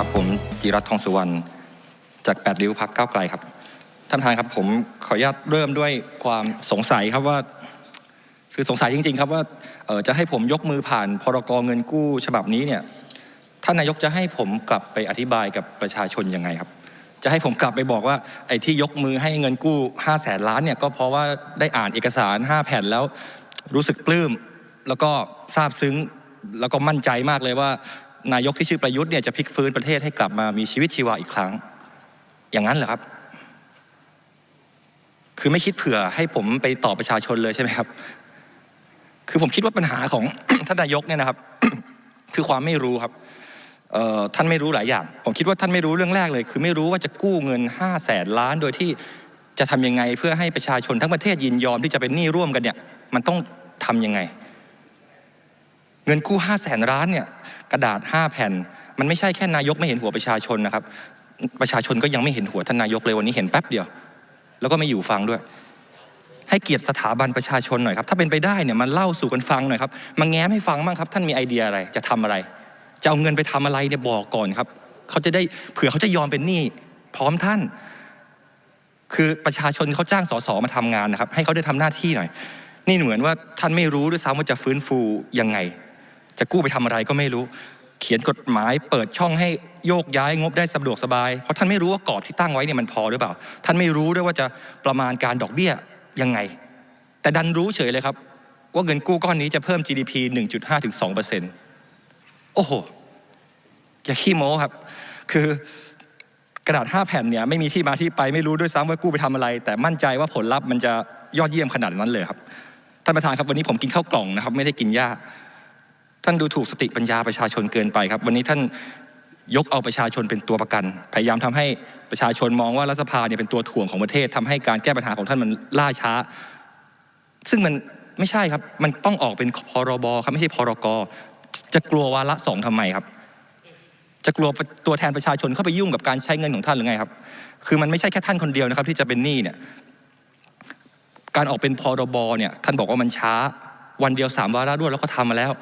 ครับ ผมจิรัตทองสุวรรณจากแปดริ้วพักก้าไกลครับ ท่านประธานครับผมขออนุญาตเริ่มด้วยความสงสัยครับว่า คือสงสัยจริง ๆ ครับว่าจะให้ผมยกมือผ่านพรกเงินกู้ฉบับนี้เนี่ยท่านนายกจะให้ผมกลับไปอธิบายกับประชาชนยังไงครับ จะให้ผมกลับไปบอกว่าไอ้ที่ยกมือให้เงินกู้5 0 0แสนล้านเนี่ยก็เพราะว่าได้อ่านเอกสาร 5 แผ่นแล้วรู้สึกปลื้มแล้วก็ซาบซึ้งแล้วก็มั่นใจมากเลยว่า นายกที่ชื่อประยุทธ์เนี่ยจะพลิกฟื้นประเทศให้กลับมามีชีวิตชีวาอีกครั้ง อย่างนั้นเหรอครับ คือไม่คิดเผื่อให้ผมไปตอบประชาชนเลยใช่ไหมครับ คือผมคิดว่าปัญหาของท่านนายกเนี่ยนะครับ คือความไม่รู้ครับท่านไม่รู้หลายอย่าง ผมคิดว่าท่านไม่รู้เรื่องแรกเลย คือไม่รู้ว่าจะกู้เงิน5 0 0แสนล้านโดยที่จะทำยังไงเพื่อให้ประชาชนทั้งประเทศยินยอมที่จะเป็นหนี้ร่วมกันเนี่ย มันต้องทำยังไง เงินกู้5 0 0แสนล้านเนี่ย กระดาษ 5 แผ่น มันไม่ใช่แค่นายกไม่เห็นหัวประชาชนนะครับ ประชาชนก็ยังไม่เห็นหัวท่านนายกเลยวันนี้เห็นแป๊บเดียว แล้วก็ไม่อยู่ฟังด้วย ให้เกียรติสถาบันประชาชนหน่อยครับ ถ้าเป็นไปได้เนี่ยมันเล่าสู่กันฟังหน่อยครับมาแง้มให้ฟังบ้างครับท่านมีไอเดียอะไรจะทำอะไร จะเอาเงินไปทำอะไรเนี่ยบอกก่อนครับเขาจะได้เผื่อเขาจะยอมเป็นหนี้พร้อมท่าน คือประชาชนเขาจ้างสสมาทำงานนะครับ ให้เขาได้ทำหน้าที่หน่อย นี่เหมือนว่าท่านไม่รู้ด้วยซ้ำว่าจะฟื้นฟูยังไง จะกู้ไปทำอะไรก็ไม่รู้ เขียนกฎหมายเปิดช่องให้โยกย้ายงบได้สะดวกสบาย เพราะท่านไม่รู้ว่ากรอบที่ตั้งไว้เนี่ยมันพอหรือเปล่า ท่านไม่รู้ด้วยว่าจะประมาณการดอกเบี้ยยังไง แต่ดันรู้เฉยเลยครับ ว่าเงินกู้ก้อนนี้จะเพิ่ม GDP 1.5ถึง2โอ้โห อย่าขี้โม้ครับ คือกระดาษ 5 แผ่นเนี่ยไม่มีที่มาที่ไปไม่รู้ด้วยซ้ำว่ากู้ไปทำอะไร แต่มั่นใจว่าผลลัพธ์มันจะยอดเยี่ยมขนาดนั้นเลยครับท่านประธานครับวันนี้ผมกินข้าวกล่องนะครับ ไม่ได้กินหญ้า ท่านดูถูกสติปัญญาประชาชนเกินไปครับ วันนี้ท่านยกเอาประชาชนเป็นตัวประกัน พยายามทำให้ประชาชนมองว่ารัฐสภาเนี่ยเป็นตัวถ่วงของประเทศทำให้การแก้ปัญหาของท่านมันล่าช้า ซึ่งมันไม่ใช่ครับ มันต้องออกเป็นพรบครับไม่ใช่พรกจะกลัววาระสองทำไมครับ จะกลัวตัวแทนประชาชนเข้าไปยุ่งกับการใช้เงินของท่านหรือไงครับ คือมันไม่ใช่แค่ท่านคนเดียวนะครับ ที่จะเป็นหนี้เนี่ย การออกเป็นพรบเนี่ยท่านบอกว่ามันช้า วันเดียวสามวาระรวดแล้วก็ทำมาแล้ว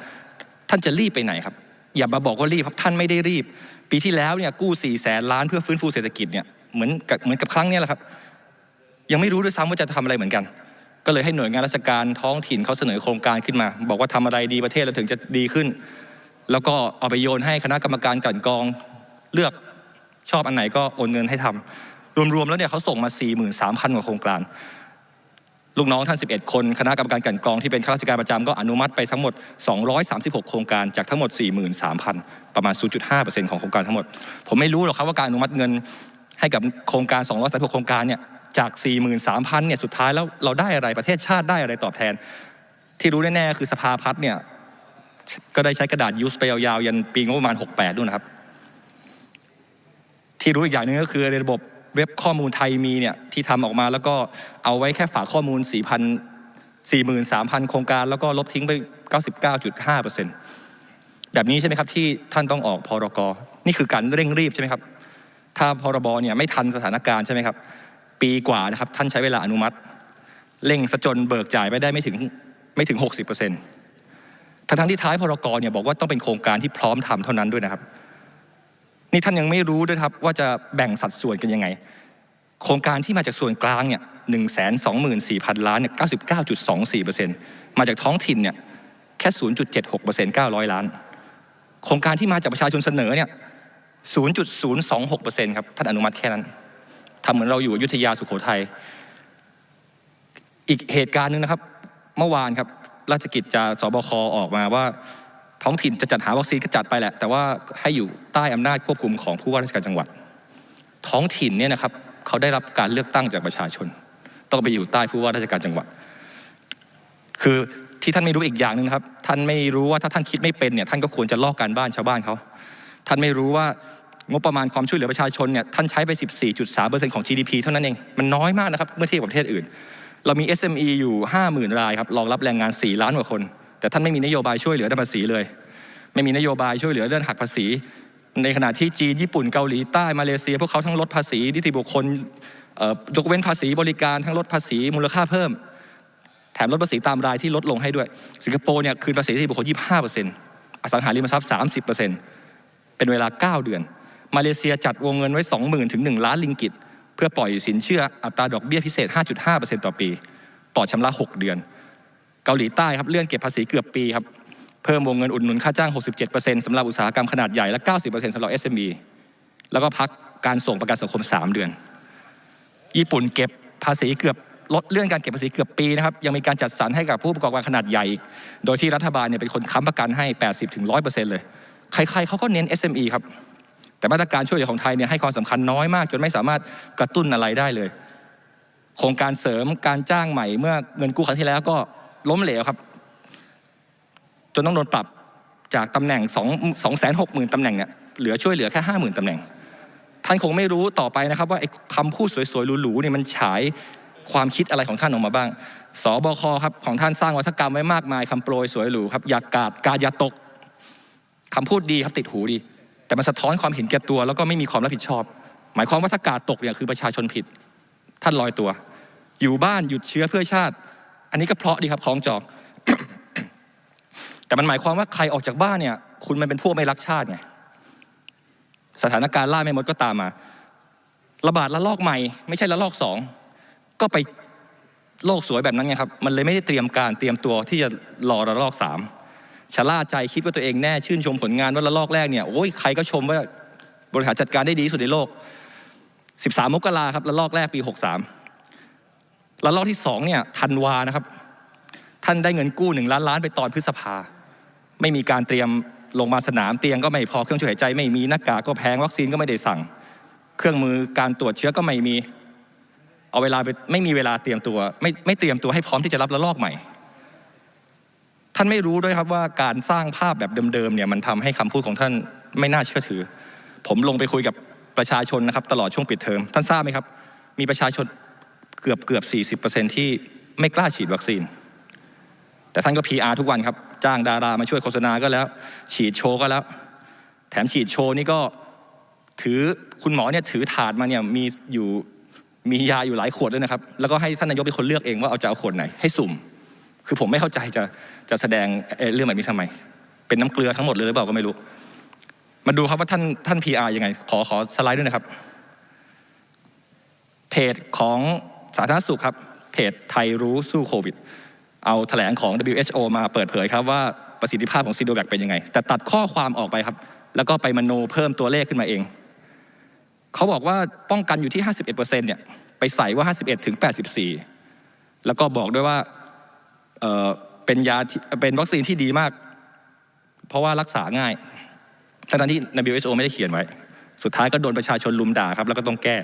ท่านจะรีบไปไหนครับ อย่ามาบอกว่ารีบครับท่านไม่ได้รีบ ปีที่แล้วเนี่ยกู้4ี่แสนล้านเพื่อฟื้นฟูเศรษฐกิจเนี่ยเหมือนกับเหมือนกับครั้งนี้แหละครับ ยังไม่รู้ด้วยซ้ำว่าจะทำอะไรเหมือนกัน ก็เลยให้หน่วยงานราชการท้องถิ่นเขาเสนอโครงการขึ้นมา บอกว่าทำอะไรดีประเทศเราถึงจะดีขึ้น แล้วก็เอาไปโยนให้คณะกรรมการกลั่นกรองเลือกชอบอันไหนก็โอนเงินให้ทำรวมๆแล้วเนี่ยเขาส่งมา 43,000 กว่าโครงการ ลูกน้องท่าน 11 คน คณะกรรมการกันกรองที่เป็นข้าราชการประจำก็อนุมัติไปทั้งหมด 236 โครงการจากทั้งหมด 43,000 ประมาณ 0.5%ของโครงการทั้งหมด ผมไม่รู้หรอกครับว่าการอนุมัติเงินให้กับโครงการ 236 โครงการเนี่ยจาก 43,000 เนี่ยสุดท้ายแล้วเราได้อะไรประเทศชาติได้อะไรตอบแทน ที่รู้แน่ๆคือสภาพัฒน์เนี่ยก็ได้ใช้กระดาษยูสไปยาวๆยันปีงบประมาณ 68 ด้วยนะครับ ที่รู้อีกอย่างหนึงก็คือระบบ เว็บข้อมูลไทยมีเนี่ยที่ทำออกมาแล้วก็เอาไว้แค่ฝากข้อมูล 4,000 43,000 โครงการ แล้วก็ลบทิ้งไป 99.5%แบบนี้ใช่ไหมครับที่ท่านต้องออกพรกนี่คือการเร่งรีบใช่ไหมครับ ถ้าพรบเนี่ยไม่ทันสถานการณ์ใช่ไหมครับ ปีกว่านะครับท่านใช้เวลาอนุมัติ เร่งสะจนเบิกจ่ายไปได้ไม่ถึงไม่ถึง 60%ทั้งๆที่ท้ายพรกเนี่ยบอกว่าต้องเป็นโครงการที่พร้อมทำเท่านั้นด้วยนะครับ นี่ท่านยังไม่รู้ด้วยครับว่าจะแบ่งสัดส่วนกันยังไง โครงการที่มาจากส่วนกลางเนี่ยหนึ่งแสนสองหมื่นสี่พันล้านเนี่ยเก้าสิบเก้าจุดสองสี่เปอร์เซ็นต์มาจากท้องถิ่นเนี่ยแค่ศูนย์จุดเจ็ดหกเปอร์เซ็นต์เก้าร้อยล้าน โครงการที่มาจากประชาชนเสนอเนี่ยศูนย์จุดศูนย์สองหกเปอร์เซ็นต์ครับท่านอนุมัติแค่นั้นทำเหมือนเราอยู่อยุธยาสุโขทัยอีกเหตุการณ์หนึ่งนะครับ เมื่อวานครับ ราชกิจจาสบคออกมาว่า ท้องถิ่นจะจัดหาวัคซีนก็จัดไปแหละ แต่ว่าให้อยู่ใต้อำนาจควบคุมของผู้ว่าราชการจังหวัด ท้องถิ่นเนี่ยนะครับเขาได้รับการเลือกตั้งจากประชาชน ต้องไปอยู่ใต้ผู้ว่าราชการจังหวัด คือที่ท่านไม่รู้อีกอย่างหนึ่งครับ ท่านไม่รู้ว่าถ้าท่านคิดไม่เป็นเนี่ยท่านก็ควรจะลอกการบ้านชาวบ้านเขาท่านไม่รู้ว่างบประมาณความช่วยเหลือประชาชนเนี่ยท่านใช้ไป 14.3%ของ GDP เท่านั้นเอง มันน้อยมากนะครับเมื่อเทียบกับประเทศอื่น เรามี SME อยู่ 50,000 รายครับรองรับแรงงาน 4 ล้านกว่าคน แต่ท่านไม่มีนโยบายช่วยเหลือด้านภาษีเลย ไม่มีนโยบายช่วยเหลือเรื่องหักภาษี ในขณะที่จีนญี่ปุ่นเกาหลีใต้มาเลเซีย พวกเขาทั้งลดภาษีนิติบุคคลยกเว้นภาษีบริการทั้งลดภาษีมูลค่าเพิ่ม แถมลดภาษีตามรายที่ลดลงให้ด้วย สิงคโปร์เนี่ยคืนภาษีนิติบุคคล 25%อสังหาริมทรัพย์ 30%เป็นเวลา 9 เดือน มาเลเซียจัดวงเงินไว้ 20,000ถึง1ล้านลิงกิต เพื่อปล่อยสินเชื่ออัตราดอกเบี้ยพิเศษ 5.5%ต่อปีปลอชำระ 6 เดือน เกาหลีใต้ครับเลื่อนเก็บภาษีเกือบปีครับเพิ่มวงเงินอุดหนุนค่าจ้าง 67%สำหรับอุตสาหกรรมขนาดใหญ่และ 90%สำหรับ SME แล้วก็พักการส่งประกันสังคม 3 เดือน ญี่ปุ่นเก็บภาษีเกือบลดเลื่อนการเก็บภาษีเกือบปีนะครับยังมีการจัดสรรให้กับผู้ประกอบการขนาดใหญ่อีกโดยที่รัฐบาลเนี่ยเป็นคนค้ำประกันให้ 80-100%เลยใครๆเขาก็เน้น SME ครับแต่มาตรการช่วยเหลือของไทยเนี่ยให้ความสำคัญน้อยมาก จนไม่สามารถกระตุ้นอะไรได้เลย โครงการเสริมการจ้างใหม่เมื่อเงินกู้ครั้งที่แล้วก็ ล้มเหลวครับ จนต้องโดนปรับจากตำแหน่ง2 2 6 0 0 0 0ตำแหน่งเนี่ยเหลือช่วยเหลือแค่ 50,000ตำแหน่ง ท่านคงไม่รู้ต่อไปนะครับ ว่าไอ้คำพูดสวยๆหรูๆเนี่ยมันฉายความคิดอะไรของท่านออกมาบ้าง สบคครับของท่านสร้างวัฒกรรมไว้มากมายคำโปรยสวยหรูครับอย่ากาดกาดอย่าตกคำพูดดีครับติดหูดี แต่มันสะท้อนความเห็นแก่ตัว แล้วก็ไม่มีความรับผิดชอบ หมายความว่าถ้ากาดตกเนี่ยคือประชาชนผิด ท่านลอยตัว อยู่บ้านหยุดเชื้อเพื่อชาติ นนี้ก็เพราะดีครับคล้องจอง แต่มันหมายความว่าใครออกจากบ้านเนี่ย คุณมันเป็นพวกไม่รักชาติไงสถานการณ์ล่าไม่หมดก็ตามมา ระบาดระลอกใหม่ ไม่ใช่ระลอกสองก็ไปโลกสวยแบบนั้นไงครับ มันเลยไม่ได้เตรียมการเตรียมตัวที่จะรอระลอกสามชะล่าใจคิดว่าตัวเองแน่ชื่นชมผลงานว่าระลอกแรกเนี่ยโอ้ยใครก็ชมว่าบริหารจัดการได้ดีที่สุดในโลก 13 มกราครับระลอกแรกปี 63 ระลอกที่สองเนี่ยธันวานะครับ ท่านได้เงินกู้หนึ่งล้านล้านไปตอนพฤษภา ไม่มีการเตรียมลงมาสนามเตียงก็ไม่พอเครื่องช่วยหายใจ ไม่มีหน้ากากก็แพงวัคซีนก็ไม่ได้สั่ง เครื่องมือการตรวจเชื้อก็ไม่มีเอาเวลาไปไม่มีเวลาเตรียมตัว ไม่ไม่เตรียมตัวให้พร้อมที่จะรับระลอกใหม่ ท่านไม่รู้ด้วยครับว่าการสร้างภาพแบบเดิมๆเนี่ยมันทำให้คำพูดของท่านไม่น่าเชื่อถือ ผมลงไปคุยกับประชาชนนะครับ ตลอดช่วงปิดเทอมท่านทราบไหมครับ มีประชาชน เกือบเกือบ 40%ที่ไม่กล้าฉีดวัคซีน แต่ท่านก็ PR ทุกวันครับ จ้างดารามาช่วยโฆษณาก็แล้ว ฉีดโชว์ก็แล้ว แถมฉีดโชว์นี่ก็ถือคุณหมอเนี่ยถือถาดมาเนี่ยมีอยู่มียาอยู่หลายขวดด้วยนะครับ แล้วก็ให้ท่านนายกเป็นคนเลือกเองว่าเอาจะเอาขวดไหนให้สุ่ม คือผมไม่เข้าใจจะจะแสดงเเรื่องแบบนี้ทำไม เป็นน้ำเกลือทั้งหมดเลยหรือเปล่าก็ไม่รู้ มาดูครับว่าท่านท่าน PR ยังไง ขอขอสไลด์ด้วยนะครับ เพจของ สาธารณสุขครับเพจไทยรู้สู้โควิด เอาแถลงของ WHO มาเปิดเผยครับว่าประสิทธิภาพของซีโนแวคเป็นยังไง แต่ตัดข้อความออกไปครับ แล้วก็ไปมโนเพิ่มตัวเลขขึ้นมาเอง เขาบอกว่าป้องกันอยู่ที่ 51%เนี่ยไปใส่ว่า 51ถึง84 แล้วก็บอกด้วยว่าเเป็นยาเป็นวัคซีนที่ดีมาก เพราะว่ารักษาง่ายทั้งที่ WHO ไม่ได้เขียนไว้ สุดท้ายก็โดนประชาชนลุมด่าครับ แล้วก็ต้องแก้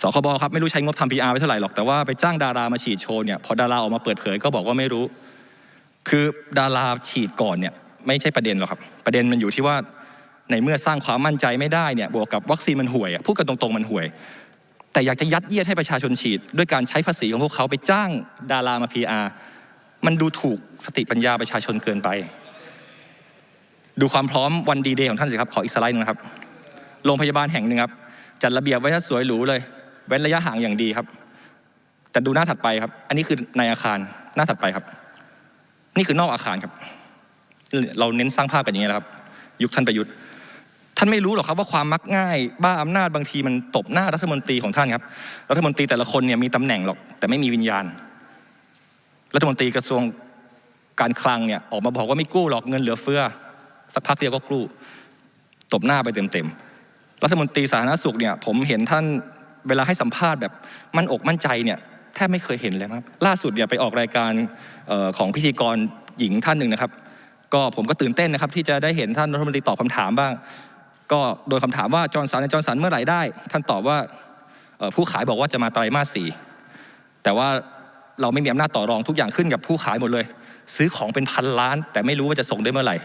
สคบครับไม่รู้ใช้งบทำ PR ไปเท่าไหร่หรอกแต่ว่าไปจ้างดารามาฉีดโชว์เนี่ยพอดาราออกมาเปิดเผยก็บอกว่าไม่รู้ คือดาราฉีดก่อนเนี่ยไม่ใช่ประเด็นหรอกครับ ประเด็นมันอยู่ที่ว่าในเมื่อสร้างความมั่นใจไม่ได้เนี่ยบวกกับวัคซีนมันห่วยพูดกันตรงๆมันห่วย แต่อยากจะยัดเยียดให้ประชาชนฉีด ด้วยการใช้ภาษีของพวกเขาไปจ้างดารามา PR มันดูถูกสติปัญญาประชาชนเกินไป ดูความพร้อมวันดีเดย์ของท่านสิครับขออีกสไลด์หนึงนะครับโรงพยาบาลแห่งหนึ่งครับจัดระเบียบไว้ให้สวยหรูเลย ระยะห่างอย่างดีครับ แต่ดูหน้าถัดไปครับ อันนี้คือในอาคารหน้าถัดไปครับ นี่คือนอกอาคารครับ เราเน้นสร้างภาพกันอย่างนี้แหละครับ ยุคท่านประยุทธ์ท่านไม่รู้หรอกครับว่าความมักง่าย บ้าอำนาจบางทีมันตบหน้ารัฐมนตรีของท่านครับ รัฐมนตรีแต่ละคนเนี่ยมีตำแหน่งหรอก แต่ไม่มีวิญญาณ รัฐมนตรีกระทรวงการคลังเนี่ยออกมาบอกว่าไม่กู้หรอกเงินเหลือเฟือ สักพักเดียวก็กู้ตบหน้าไปเต็มๆรัฐมนตรีสาธารณสุขเนี่ย ผมเห็นท่าน เวลาให้สัมภาษณ์แบบมั่นอกมั่นใจเนี่ยแทบไม่เคยเห็นเลยครับ ล่าสุดเนี่ยไปออกรายการออของพิธีกรหญิงท่านหนึ่งนะครับ ก็ผมก็ตื่นเต้นนะครับ ที่จะได้เห็นท่านรัฐมนตรีตอบคำถามบ้าง ก็โดยคำถามว่าจอร์นสันจอร์นสันเมื่อไหร่ได้ ท่านตอบว่าผู้ขายบอกว่าจะมาไตรมาสสี่แต่ว่าเราไม่มีอำนาจต่อรองทุกอย่างขึ้นกับผู้ขายหมดเลย ซื้อของเป็นพันล้าน แต่ไม่รู้ว่าจะส่งได้เมื่อไหร่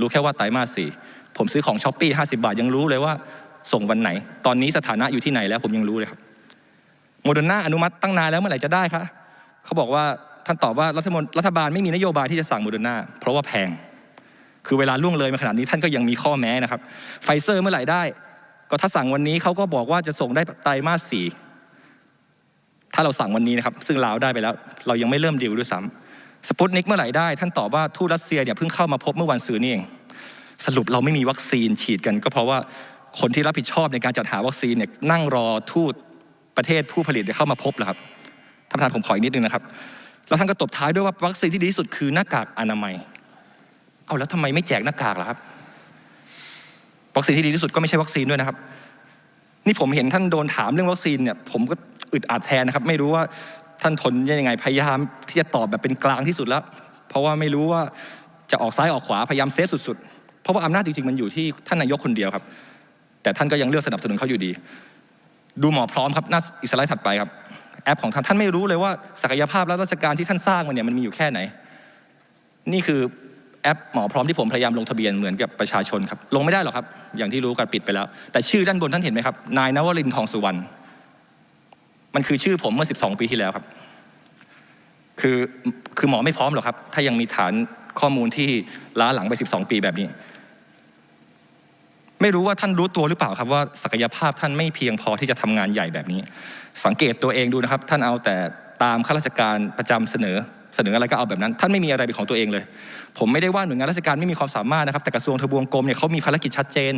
รู้แค่ว่าไตรมาสสี่ผมซื้อของช้อปปี้ห้าสิบาทยังรู้เลยว่า ส่งวันไหน ตอนนี้สถานะอยู่ที่ไหนแล้วผมยังรู้เลยครับโมเดอร์นาอนุมัติตั้งนานแล้วเมื่อไหร่จะได้คะเขาบอกว่าท่านตอบว่ารัฐมนรัฐบาลไม่มีนโยบายที่จะสั่งโมเดอร์นาเพราะว่าแพง คือเวลาล่วงเลยมาขนาดนี้ท่านก็ยังมีข้อแม้นะครับไฟเซอร์เมื่อไหร่ได้ ก็ถ้าสั่งวันนี้เขาก็บอกว่าจะส่งได้ไตรมาสสี่ถ้าเราสั่งวันนี้นะครับซึ่งลาวได้ไปแล้ว เรายังไม่เริ่มดีลด้วยซ้ำสปุตนิกเมื่อไหร่ได้ ท่านตอบว่าทูตรัสเซียเนี่ยเพิ่งเข้ามาพบเมื่อวันซืนนี่เอง สรุปเราไม่มีวัคซีนฉีดกัน ก็เพราะว่า คนที่รับผิดชอบในการจัดหาวัคซีนเนี่ยนั่งรอทูตประเทศผู้ผลิตเนี่ยเข้ามาพบเหรอครับท่านประธานผมขออีกนิดนึงนะครับ แล้วท่านก็ตบท้ายด้วยว่าวัคซีนที่ดีที่สุดคือหน้ากากอนามัย เอาแล้วทำไมไม่แจกหน้ากากล่ะครับ วัคซีนที่ดีที่สุดก็ไม่ใช่วัคซีนด้วยนะครับ นี่ผมเห็นท่านโดนถามเรื่องวัคซีนเนี่ย ผมก็อึดอัดแทนนะครับ ไม่รู้ว่าท่านทนยังไงพยายามที่จะตอบแบบเป็นกลางที่สุดแล้ว เพราะว่าไม่รู้ว่าจะออกซ้ายออกขวาพยายามเซฟสุด ๆ เพราะว่าอำนาจจริงๆมันอยู่ที่ท่านนายกคนเดียวครับ แต่ท่านก็ยังเลือกสนับสนุนเขาอยู่ดี ดูหมอพร้อมครับหน้าอีกสไลด์ถัดไปครับแอปของท่านท่านไม่รู้เลยว่าศักยภาพและราชการที่ท่านสร้างมันเนี่ยมันมีอยู่แค่ไหน นี่คือแอปหมอพร้อมที่ผมพยายามลงทะเบียนเหมือนกับประชาชนครับลงไม่ได้หรอกครับ อย่างที่รู้กันปิดไปแล้ว แต่ชื่อด้านบนท่านเห็นไหมครับนายนวรินทร์ทองสุวรรณมันคือชื่อผมเมื่อ 12 ปีที่แล้วครับ คือคือหมอไม่พร้อมหรอกครับ ถ้ายังมีฐานข้อมูลที่ล้าหลังไป 12 ปีแบบนี้ ไม่รู้ว่าท่านรู้ตัวหรือเปล่าครับว่าศักยภาพท่านไม่เพียงพอที่จะทำงานใหญ่แบบนี้ สังเกตตัวเองดูนะครับ ท่านเอาแต่ตามข้าราชการประจำเสนอ เสนออะไรก็เอาแบบนั้น ท่านไม่มีอะไรเป็นของตัวเองเลย ผมไม่ได้ว่าหน่วยงานราชการไม่มีความสามารถนะครับ แต่กระทรวงทบวงกรมเนี่ยเขามีภารกิจชัดเจน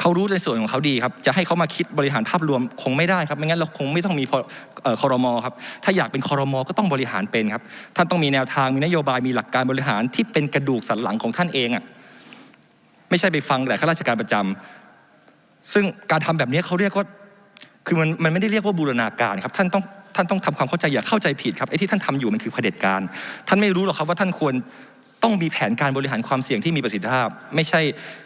เขารู้ในส่วนของเขาดีครับ จะให้เขามาคิดบริหารภาพรวมคงไม่ได้ครับไม่งั้นเราคงไม่ต้องมีคอรมอครับ ถ้าอยากเป็นคอรมอก็ต้องบริหารเป็นครับ ท่านต้องมีแนวทางมีนโยบายมีหลักการบริหารที่เป็นกระดูกสันหลังของท่านเองอะ ไม่ใช่ไปฟังแต่ข้าราชการประจำซึ่งการทำแบบนี้เขาเรียกว่าคือมันมันไม่ได้เรียกว่าบูรณาการครับท่านต้องท่านต้องทำความเข้าใจอย่าเข้าใจผิดครับไอ้ที่ท่านทำอยู่มันคือเผด็จการ ท่านไม่รู้หรอกครับว่าท่านควรต้องมีแผนการบริหารความเสี่ยงที่มีประสิทธิภาพ ไม่ใช่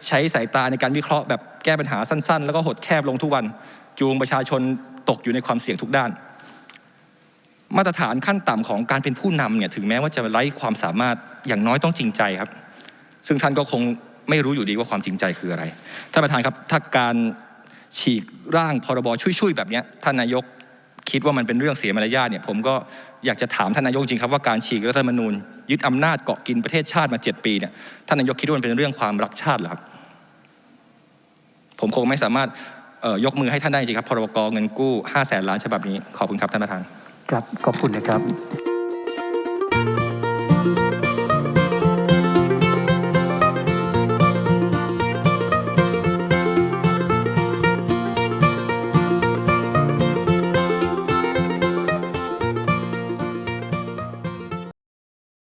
ใช้สายตาในการวิเคราะห์แบบแก้ปัญหาสั้น ๆ แล้วก็หดแคบลงทุกวัน จูงประชาชนตกอยู่ในความเสี่ยงทุกด้าน มาตรฐานขั้นต่ำของการเป็นผู้นำเนี่ยถึงแม้ว่าจะไร้ความสามารถอย่างน้อยต้องจริงใจครับ ซึ่งท่านก็คง ไม่รู้อยู่ดีว่าความจริงใจคืออะไรท่านประธานครับถ้าการฉีกร่างพรบช่วยๆแบบนี้ท่านนายกคิดว่ามันเป็นเรื่องเสียมารยาทเนี่ยผมก็อยากจะถามท่านนายกจริงครับว่าการฉีกรัฐธรรมนูญยึดอำนาจเกาะกินประเทศชาติมาเจ็ดปีเนี่ยท่านนายกคิดว่ามันเป็นเรื่องความรักชาติหรอครับ ผมคงไม่สามารถยกมือให้ท่านได้จริงครับพรบเงินกู้5แสนล้านฉบับนี้ขอบคุณครับท่านประธาน ครับขอบคุณนะครับ